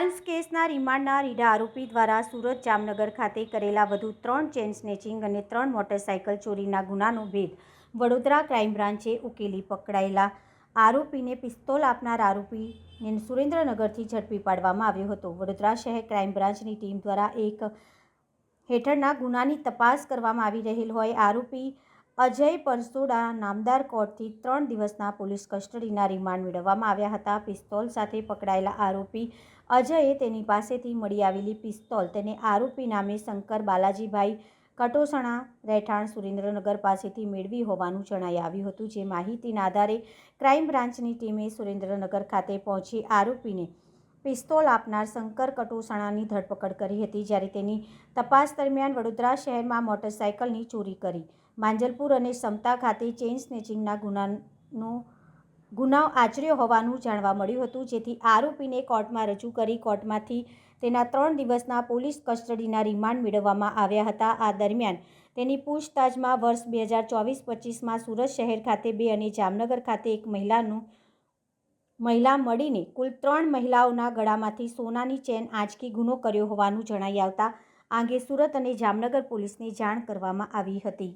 Arms કેસના રિમાન્ડના રીઢા આરોપી દ્વારા સુરત જામનગર ખાતે કરેલા વધુ ત્રણ ચેન સ્નેચિંગ અને ત્રણ મોટરસાયકલ ચોરીના ગુનાનો ભેદ વડોદરા ક્રાઇમ બ્રાન્ચે ઉકેલી પકડાયેલા. આરોપીને પિસ્તોલ આપનાર આરોપીને સુરેન્દ્રનગરથી ઝડપી પાડવામાં આવ્યો હતો. વડોદરા શહેર ક્રાઇમ બ્રાન્ચની ટીમ દ્વારા એક હેઠળના ગુનાની તપાસ કરવામાં આવી રહેલ હોય. આરોપી અજય પરસોડા નામદાર કોર્ટથી ત્રણ દિવસના પોલીસ કસ્ટડીના રિમાન્ડ મેળવવામાં આવ્યા હતા. પિસ્તોલ સાથે પકડાયેલા આરોપી અજયે તેની પાસેથી મળી આવેલી પિસ્તોલ તેને આરોપી નામે શંકર બાલાજીભાઈ કટોસણા રહેઠાણ સુરેન્દ્રનગર પાસેથી મેળવી હોવાનું જણાઈ આવ્યું હતું. જે માહિતીના આધારે ક્રાઇમ બ્રાન્ચની ટીમે સુરેન્દ્રનગર ખાતે પહોંચી આરોપીને પિસ્તોલ આપનાર શંકર કટોસણાની ધરપકડ કરી હતી. જ્યારે તેની તપાસ દરમિયાન વડોદરા શહેરમાં મોટરસાયકલની ચોરી કરી માંજલપુર અને સમતા ખાતે ચેઇન સ્નેચિંગના ગુનાનો ગુનાઓ આચર્યો હોવાનું જાણવા મળ્યું હતું, જેથી આરોપીને કોર્ટમાં રજૂ કરી કોર્ટમાંથી તેના ત્રણ દિવસના પોલીસ કસ્ટડીના રિમાન્ડ મેળવવામાં આવ્યા હતા. આ દરમિયાન તેની પૂછતાછમાં વર્ષ બે હજાર ચોવીસ પચીસમાં સુરત શહેર ખાતે બે અને જામનગર ખાતે એક મહિલાનું મહિલા મળીને કુલ ત્રણ મહિલાઓના ગળામાંથી સોનાની ચેન આંચકી ગુનો કર્યો હોવાનું જણાઈ આવતા, આ અંગે સુરત અને જામનગર પોલીસને જાણ કરવામાં આવી હતી.